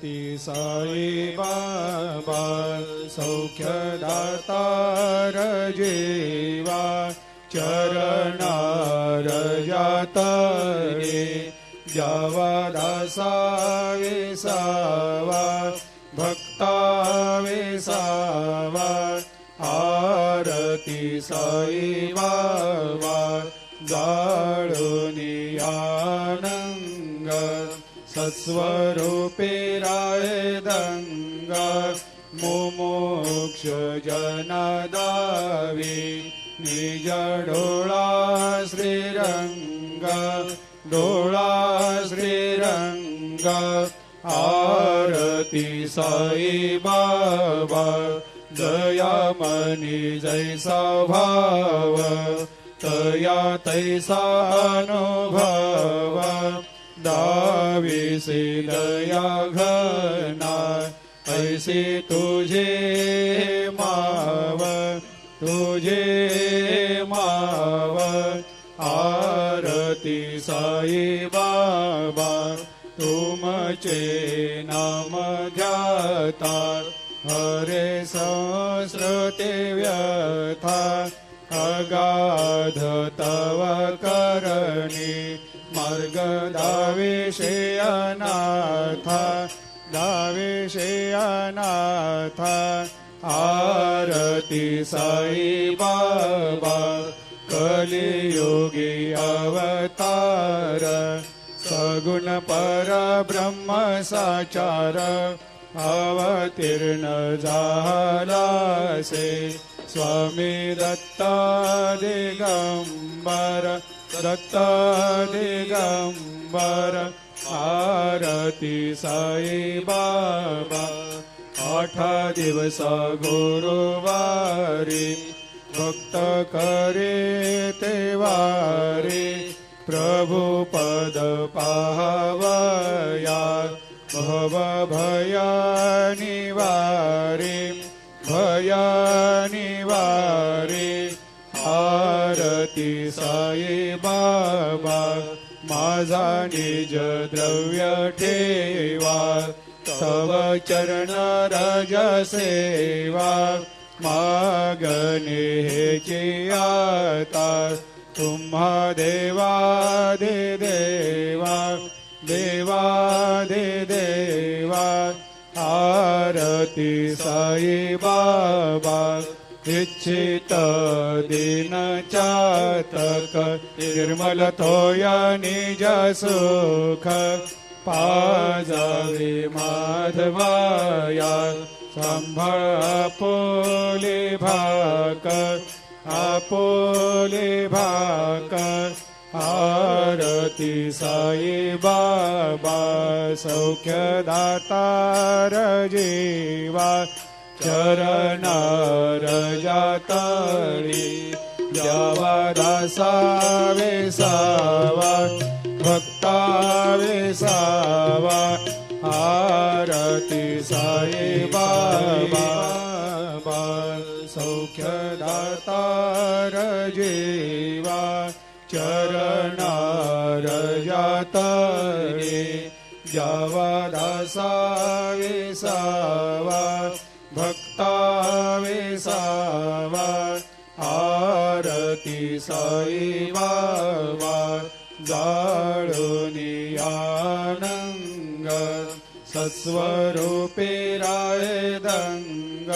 ती साई बाबा सौख्यदातार जीवा चरणार जातरे जावा दासा विसावा भक्ता विसावा आरती साई बाबा सस्वरूपे राय मुमोक्ष जनदावि निजडोळा श्रीरङ्ग श्रीरंग डोळा श्रीरङ्ग आरती साई बाबा जयामणि जैसा भाव तया तैसा अनुभव दाविसे दया घना ऐसे तुझे माव तुझे माव आरती साई बाबा तुमचे नाम ध्याता हरे संस्कृते व्यथा अगाध तव करणी मार्ग दाविषे अनाथा दाविषे अनाथा आरती साई बाबा कलियोगी अवतार सगुण पर ब्रह्म साचार अवतीर्ण झालासे स्वामी दत्ता दिगंबर दिगंबर आरती साई बाबा आठ दिवस गुरुवारी भक्त करे तेवारी प्रभु पद पाहवया भव भया निवारे। भया आरती साई बाबा माझा निज द्रव्य ठेवा. तव चरण रज सेवा मागणे हेची आता. तुम्हा देवा दे देवा देवा दे देवा. आरती साई बाबा इच्छित दिन चातक निर्मल थोया निज सुख पाजावे माधवाया सांभाळ आपोले भाक आपोले भाक आरती साई बाबा रजीवा ચરણ રજાતળી જવા દાસાવે સાવા ભક્તાવે સાવા આરતી સાઈ બાબા સૌખ્ય દાતાર જેવા ચરણ રજાતળી જવા દાસાવે સાવા भक्ता वेसावा आरती साई बाबा आनंग सस्वरूपे राय दंग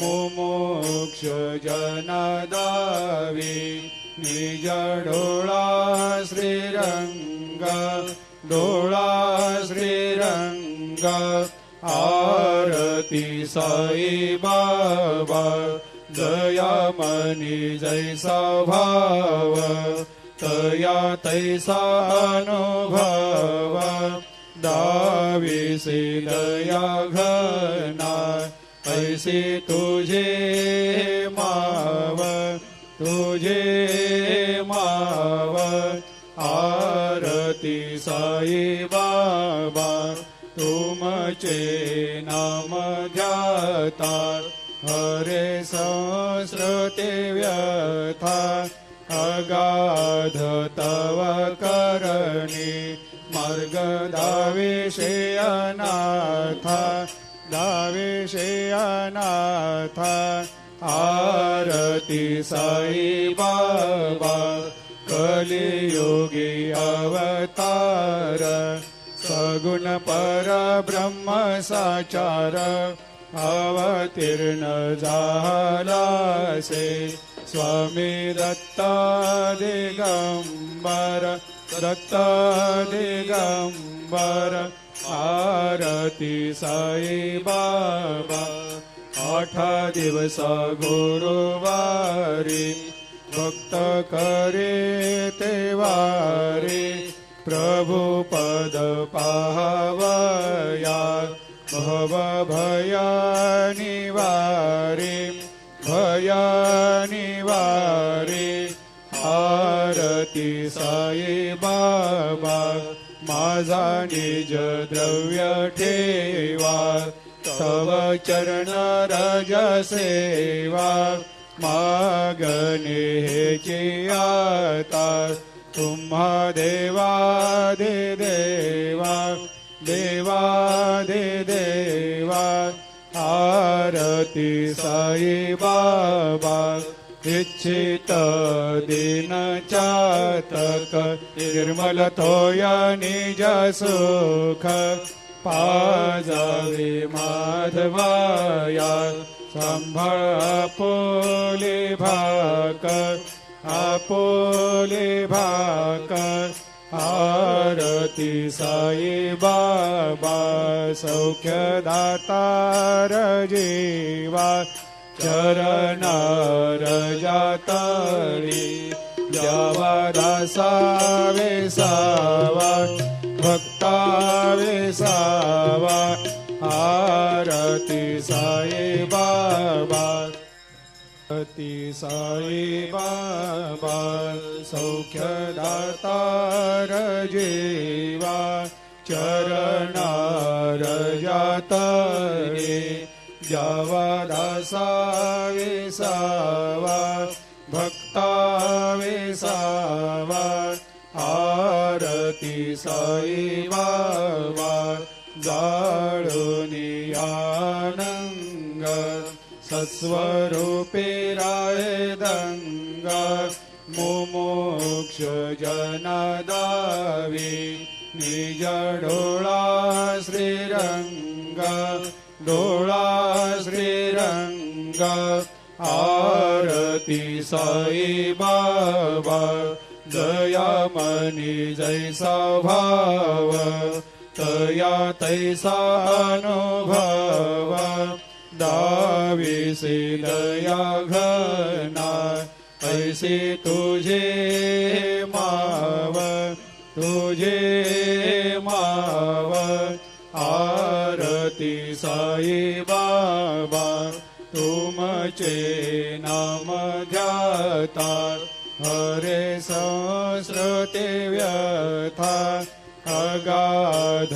मुमोक्ष जनदावी निज डोळा श्रीरंग डोळा श्रीरंग आ आरती साई बाबा दयामनी जैसा भाव तया तैसा अनुभव दाविसे दया घना ऐसे तुझे माव तुझे माव आरती साई बाबा चे नाम ध्याता हरे संस्रते व्यथा अगाध तव करणी. मार्ग दाविषे अनाथा आरती साई बाबा. कलियोगी अवतार. सगुण पर ब्रह्म साचार अवतीर्ण झालासे. स्वामी दत्त दिगंबर दत्त दिगंबर आरती साई बाबा. आठ दिवस गुरुवारी भक्त करे ते वारी. प्रभु पद पाहवया भव भया निवारी भया निवारी आरती साई बाबा माझा निज द्रव्य ठेवा तव चरण रज सेवा मागणे हेची आता तुम्हा देवा दे देवा देवा दे देवा आरती साई बाबा इच्छित दिन चातक निर्मल थोया निज सुख पाजावे माधवाया सांभाळ पोली भाक आपोले भाकर आरती साई बाबा सौख्य दातार जीवा चरणार जातळी जावा दासावे सावा भक्ता सावा आरती साई बाबा आरती साई बाबा सौख्य दातार जीवा चरणार जातरे जावा दासावे सावा भक्ता सावा आरती साई बाबा जाळुनी स्वरूपे राय मुमोक्ष जनदावि निज डोळा श्रीरंग डोळा श्रीरंग आरती साई बाबा दया जैसा भाव तया तैसा अनुभव दाविसी दया घना ऐसे तुझे माव तुझे माव आरती साई बाबा तुमचे नाम ध्याता हरे संस्कृते व्यथा अगाध